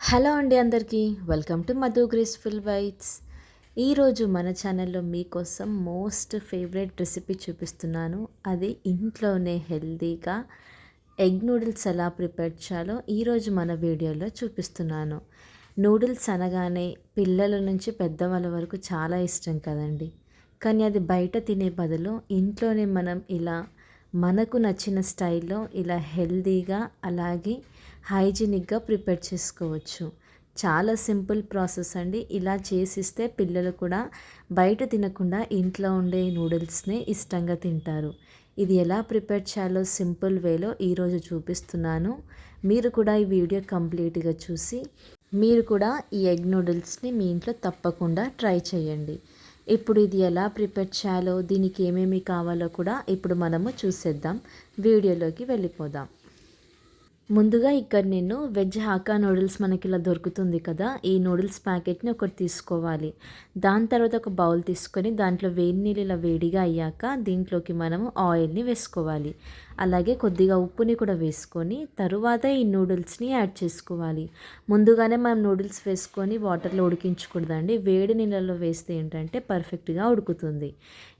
Hello అండి అందరికీ. Welcome to Madhu graceful bites ఈరోజు మన ఛానల్లో మీకోసం మోస్ట్ ఫేవరెట్ రెసిపీ చూపిస్తున్నాను. అది ఇంట్లోనే హెల్తీగా ఎగ్ నూడిల్స్ ఎలా ప్రిపేర్ చేయాలో ఈరోజు మన వీడియోలో చూపిస్తున్నాను. నూడిల్స్ అనగానే పిల్లల నుంచి పెద్దవాళ్ళ వరకు చాలా ఇష్టం కదండి. కానీ అది బయట తినే బదులు ఇంట్లోనే మనం ఇలా మనకు నచ్చిన స్టైల్లో ఇలా హెల్తీగా అలాగే హైజీనిక్గా ప్రిపేర్ చేసుకోవచ్చు. చాలా సింపుల్ ప్రాసెస్ అండి. ఇలా చేసిస్తే పిల్లలు కూడా బయట తినకుండా ఇంట్లో ఉండే నూడిల్స్ని ఇష్టంగా తింటారు. ఇది ఎలా ప్రిపేర్ చేయాలో సింపుల్ వేలో ఈరోజు చూపిస్తున్నాను. మీరు కూడా ఈ వీడియో కంప్లీట్గా చూసి మీరు కూడా ఈ ఎగ్ నూడిల్స్ని మీ ఇంట్లో తప్పకుండా ట్రై చేయండి. ఇప్పుడు ఇది ఎలా ప్రిపేర్ చేయాలో దీనికి ఏమేమి కావాలో కూడా ఇప్పుడు మనము చూసేద్దాం. వీడియోలోకి వెళ్ళిపోదాం. ముందుగా ఇక్కడ నేను వెజ్ హాకా నూడిల్స్ మనకి ఇలా దొరుకుతుంది కదా ఈ నూడిల్స్ ప్యాకెట్ని ఒకటి తీసుకోవాలి. దాని తర్వాత ఒక బౌల్ తీసుకొని దాంట్లో వేడి నీళ్ళు ఇలా వేడిగా అయ్యాక దీంట్లోకి మనము ఆయిల్ని వేసుకోవాలి. అలాగే కొద్దిగా ఉప్పుని కూడా వేసుకొని తరువాత ఈ నూడిల్స్ని యాడ్ చేసుకోవాలి. ముందుగానే మనం నూడిల్స్ వేసుకొని వాటర్లో ఉడికించకూడదండి. వేడి నీళ్ళలో వేస్తే ఏంటంటే పర్ఫెక్ట్గా ఉడుకుతుంది.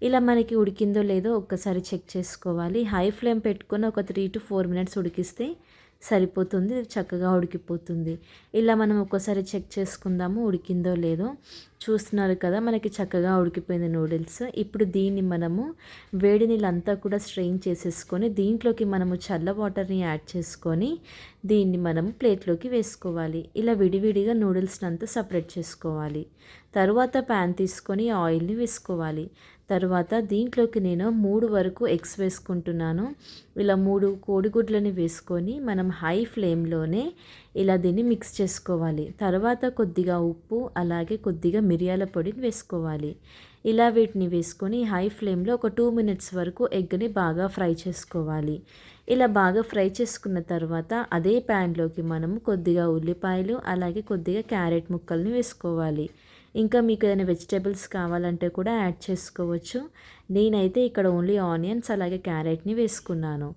ఇలా మనకి ఉడికిందో లేదో ఒక్కసారి చెక్ చేసుకోవాలి. హై ఫ్లేమ్ పెట్టుకొని ఒక త్రీ టు ఫోర్ మినిట్స్ ఉడికిస్తే సరిపోతుంది చక్కగా ఉడికిపోతుంది. ఇలా మనం ఒక్కసారి చెక్ చేసుకుందాము ఉడికిందో లేదో చూస్తున్నారు కదా మనకి చక్కగా ఉడికిపోయింది నూడిల్స్. ఇప్పుడు దీన్ని మనము వేడి నీళ్ళంతా కూడా స్ట్రెయిన్ చేసేసుకొని దీంట్లోకి మనము చల్ల వాటర్ని యాడ్ చేసుకొని దీన్ని మనం ప్లేట్లోకి వేసుకోవాలి. ఇలా విడివిడిగా నూడిల్స్ని అంతా సపరేట్ చేసుకోవాలి. తర్వాత ప్యాన్ తీసుకొని ఆయిల్ని వేసుకోవాలి. తర్వాత దీంట్లోకి నేను మూడు వరకు ఎగ్స్ వేసుకుంటున్నాను. ఇలా మూడు కోడిగుడ్లని వేసుకొని మనం హై ఫ్లేమ్లోనే ఇలా దీన్ని మిక్స్ చేసుకోవాలి. తర్వాత కొద్దిగా ఉప్పు అలాగే కొద్దిగా మిరియాల పొడిని వేసుకోవాలి. ఇలా వీటిని వేసుకొని హై ఫ్లేమ్లో ఒక టూ మినిట్స్ వరకు ఎగ్ని బాగా ఫ్రై చేసుకోవాలి. ఇలా బాగా ఫ్రై చేసుకున్న తర్వాత అదే ప్యాన్లోకి మనము కొద్దిగా ఉల్లిపాయలు అలాగే కొద్దిగా క్యారెట్ ముక్కల్ని వేసుకోవాలి. ఇంకా మీకు ఏదైనా వెజిటేబుల్స్ కావాలంటే కూడా యాడ్ చేసుకోవచ్చు. నేనైతే ఇక్కడ ఓన్లీ ఆనియన్స్ అలాగే క్యారెట్ని వేసుకున్నాను.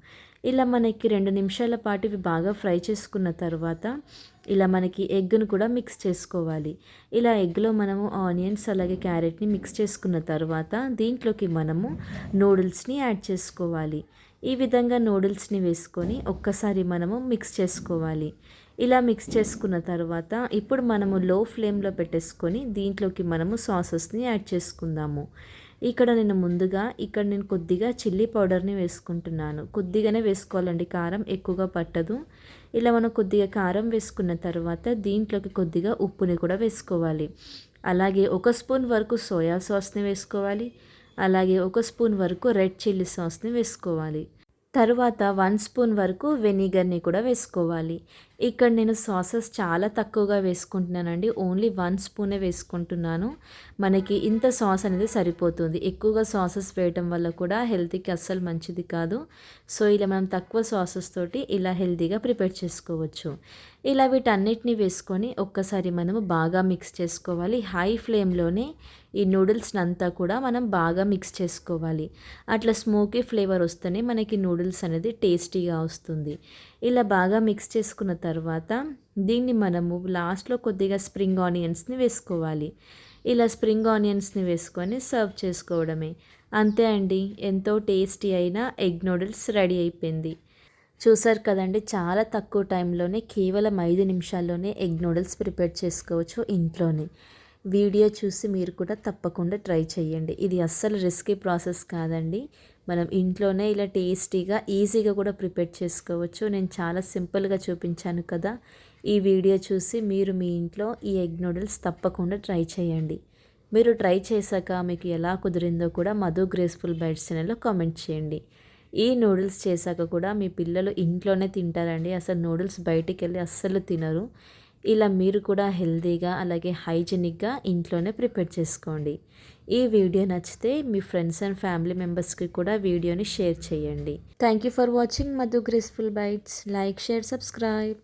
ఇలా మనకి రెండు నిమిషాల పాటు ఇవి బాగా ఫ్రై చేసుకున్న తర్వాత ఇలా మనకి ఎగ్ను కూడా మిక్స్ చేసుకోవాలి. ఇలా ఎగ్లో మనము ఆనియన్స్ అలాగే క్యారెట్ని మిక్స్ చేసుకున్న తర్వాత దీంట్లోకి మనము నూడిల్స్ని యాడ్ చేసుకోవాలి. ఈ విధంగా నూడిల్స్ని వేసుకొని ఒక్కసారి మనము మిక్స్ చేసుకోవాలి. ఇలా మిక్స్ చేసుకున్న తర్వాత ఇప్పుడు మనము లో ఫ్లేమ్లో పెట్టేసుకొని దీంట్లోకి మనము సాసెస్ని యాడ్ చేసుకుందాము. ఇక్కడ నేను ముందుగా ఇక్కడ నేను కొద్దిగా చిల్లీ పౌడర్ని వేసుకుంటున్నాను. కొద్దిగానే వేసుకోవాలండి కారం ఎక్కువగా పట్టదు. ఇలా మనం కొద్దిగా కారం వేసుకున్న తర్వాత దీంట్లోకి కొద్దిగా ఉప్పుని కూడా వేసుకోవాలి. అలాగే ఒక స్పూన్ వరకు సోయా సాస్ని వేసుకోవాలి. అలాగే ఒక స్పూన్ వరకు రెడ్ చిల్లీ సాస్ని వేసుకోవాలి. తరువాత వన్ స్పూన్ వరకు వెనిగర్ని కూడా వేసుకోవాలి. ఇక్కడ నేను సాసెస్ చాలా తక్కువగా వేసుకుంటున్నానండి. ఓన్లీ వన్ స్పూనే వేసుకుంటున్నాను. మనకి ఇంత సాస్ అనేది సరిపోతుంది. ఎక్కువగా సాసెస్ వేయటం వల్ల కూడా హెల్తీకి అస్సలు మంచిది కాదు. సో ఇలా మనం తక్కువ సాసెస్ తోటి ఇలా హెల్తీగా ప్రిపేర్ చేసుకోవచ్చు. ఇలా వీటన్నిటిని వేసుకొని ఒక్కసారి మనము బాగా మిక్స్ చేసుకోవాలి. హై ఫ్లేమ్లోనే ఈ నూడిల్స్ని అంతా కూడా మనం బాగా మిక్స్ చేసుకోవాలి. అట్లా స్మోకీ ఫ్లేవర్ వస్తేనే మనకి నూడిల్స్ అనేది టేస్టీగా వస్తుంది. ఇలా బాగా మిక్స్ చేసుకున్న తర్వాత దీన్ని మనము లాస్ట్లో కొద్దిగా స్ప్రింగ్ ఆనియన్స్ని వేసుకోవాలి. ఇలా స్ప్రింగ్ ఆనియన్స్ని వేసుకొని సర్వ్ చేసుకోవడమే. అంతే అండి ఎంతో టేస్టీ అయిన ఎగ్ నూడిల్స్ రెడీ అయిపోయింది. చూసారు కదండి చాలా తక్కువ టైంలోనే కేవలం ఐదు నిమిషాల్లోనే ఎగ్ నూడిల్స్ ప్రిపేర్ చేసుకోవచ్చు ఇంట్లోనే. వీడియో చూసి మీరు కూడా తప్పకుండా ట్రై చేయండి. ఇది అస్సలు రిస్కీ ప్రాసెస్ కాదండి. మనం ఇంట్లోనే ఇలా టేస్టీగా ఈజీగా కూడా ప్రిపేర్ చేసుకోవచ్చు. నేను చాలా సింపుల్గా చూపించాను కదా. ఈ వీడియో చూసి మీరు మీ ఇంట్లో ఈ ఎగ్ నూడిల్స్ తప్పకుండా ట్రై చేయండి. మీరు ట్రై చేశాక మీకు ఎలా కుదిరిందో కూడా మధు గ్రేస్ఫుల్ బైట్స్ ఛానల్లో కామెంట్ చేయండి. ఈ నూడిల్స్ చేశాక కూడా మీ పిల్లలు ఇంట్లోనే తింటారండి. అసలు నూడిల్స్ బయటికి వెళ్ళి అస్సలు తినరు. ఇలా మీరు కూడా హెల్తీగా అలాగే హైజెనిక్గా ఇంట్లోనే ప్రిపేర్ చేసుకోండి. ఈ వీడియో నచ్చితే మీ ఫ్రెండ్స్ అండ్ ఫ్యామిలీ మెంబర్స్కి కూడా వీడియోని షేర్ చేయండి. Thank you for watching Madhu graceful bites. Like share subscribe.